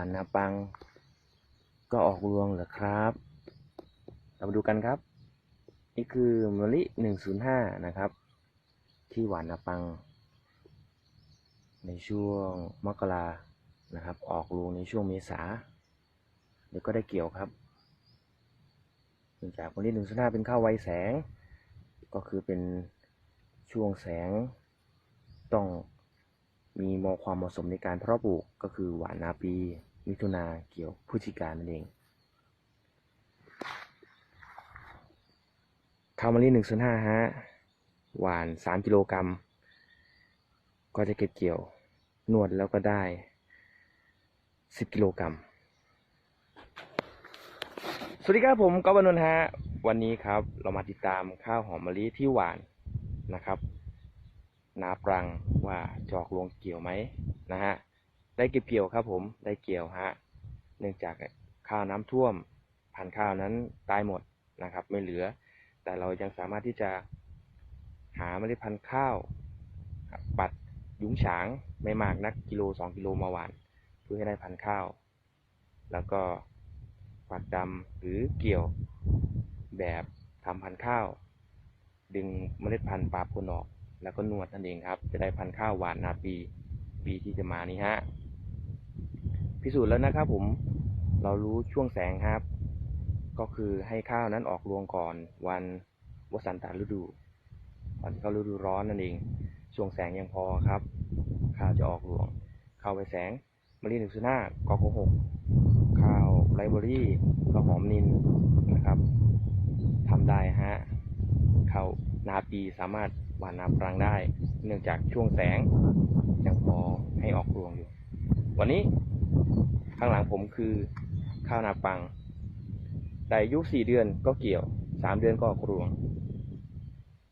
านนาปัง ก็ออกรวงเหรอครับ เรามาดูกันครับ นี่คือมะลิหนึ่งศูนย์ห้านะครับ ที่หวานนาปัง ในช่วงมกรานะครับ ออกรวงในช่วงเมษาเดี๋ยวก็ได้เกี่ยวครับเนื่องจากมะลิหนึ่งศูนย์ห้าเป็นข้าวไวแสง ก็คือเป็นช่วงแสงต้องมีมอความเหมาะสมในการเพาะปลูกก็คือหวานนาปี มิถุนาเกี่ยวพฤศจิกายนนั่นเองข้าวมะลิหนึ่งส่วนห้าฮะหวานสามกิโลกรัม ก็จะเก็บเกี่ยวนวดแล้วก็ได้สิบกิโลกรัม สวัสดีครับผมก๊อฟวนนฮะ วันนี้ครับเรามาติดตามข้าวหอมมะลิที่หวานนะครับ นาปรังว่าจอกลงเกี่ยวไหมนะฮะ ได้เก็บเกี่ยวครับผมได้เกี่ยวฮะเนื่องจากข้าวน้ำท่วมพันธุ์ข้าวนั้นตายหมดนะครับ ไม่เหลือ แต่เรายังสามารถที่จะหาเมล็ดพันธุ์ข้าวปัดยุ้งฉางไม่มากนักกิโลสองกิโลมาหวานเพื่อให้ได้พันธุ์ข้าว แล้วก็ปัดดำหรือเกี่ยวแบบทำพันธุ์ข้าว ดึงเมล็ดพันธุ์ปลาพลออก แล้วก็นวดนั่นเองครับ จะได้พันธุ์ข้าวหวานนาปี ปีที่จะมานี้ฮะ พิสูจน์แล้วนะครับผมเรารู้ช่วงแสงครับ ก็คือให้ข้าวนั้นออกรวงก่อนวันวสันตฤดูก่อนที่เข้าฤดูร้อนนั่นเองช่วงแสงยังพอครับ ข้าวจะออกรวง เข้าไปแสงมะลิหนึ่งศูนย์ห้ากโกหกข้าวไรเบอรี่ข้าวหอมนินนะครับทำได้ฮะข้าวนาปีสามารถหว่านนาปรังได้ เนื่องจากช่วงแสงยังพอให้ออกรวงอยู่ วันนี้ ข้างหลังผมคือข้าวนาปังได้อายุสี่เดือนก็เกี่ยวสามเดือนก็ออกรวง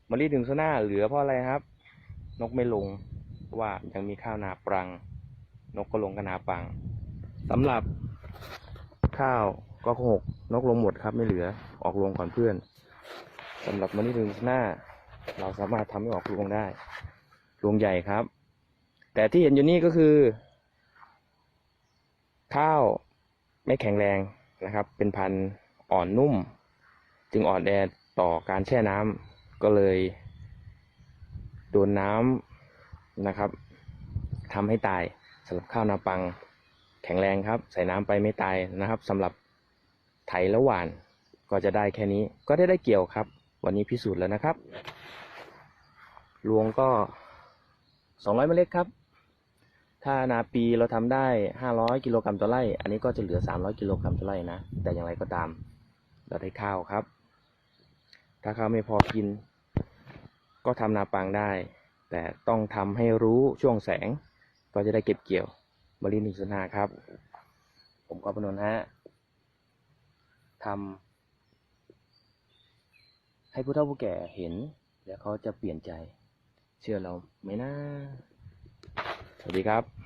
มะลิถึงโซน่าเหลือเพราะอะไรครับ นกไม่ลงเพราะว่ายังมีข้าวนาปัง นกก็ลงกับนาปังสำหรับข้าวก็หกนกลงหมดครับไม่เหลือออกรวงก่อนเพื่อนสำหรับมะลิถึงโซน่าเราสามารถทำให้ออกรวงได้รวงใหญ่ครับ แต่ที่เห็นอยู่นี่ก็คือ ข้าวไม่แข็งแรงนะครับ เป็นพันธุ์อ่อนนุ่ม จึงอ่อนแอต่อการแช่น้ำก็เลยโดนน้ำนะครับทำให้ตายสำหรับข้าวนาปังแข็งแรงครับ ใส่น้ำไปไม่ตายนะครับสำหรับไถแล้วหวานก็จะได้แค่นี้ก็ได้ได้เกี่ยวครับ วันนี้พิสูจน์แล้วนะครับรวงก็สองร้อยเมล็ดครับ ถ้านาปีเราทำได้ 500 กิโลกรัมต่อไร่ อันนี้ก็จะเหลือ 300 กิโลกรัมต่อไร่นะ แต่อย่างไรก็ตาม เราได้ข้าวครับ ถ้าข้าวไม่พอกิน ก็ทำนาปังได้ แต่ต้องทำให้รู้ช่วงแสง ก็จะได้เก็บเกี่ยวบริณิสนาครับ ผมก็พนนฮะทำให้ผู้เฒ่าผู้แก่เห็น แล้วเขาจะเปลี่ยนใจ เชื่อเราไหมนะสวัสดีครับ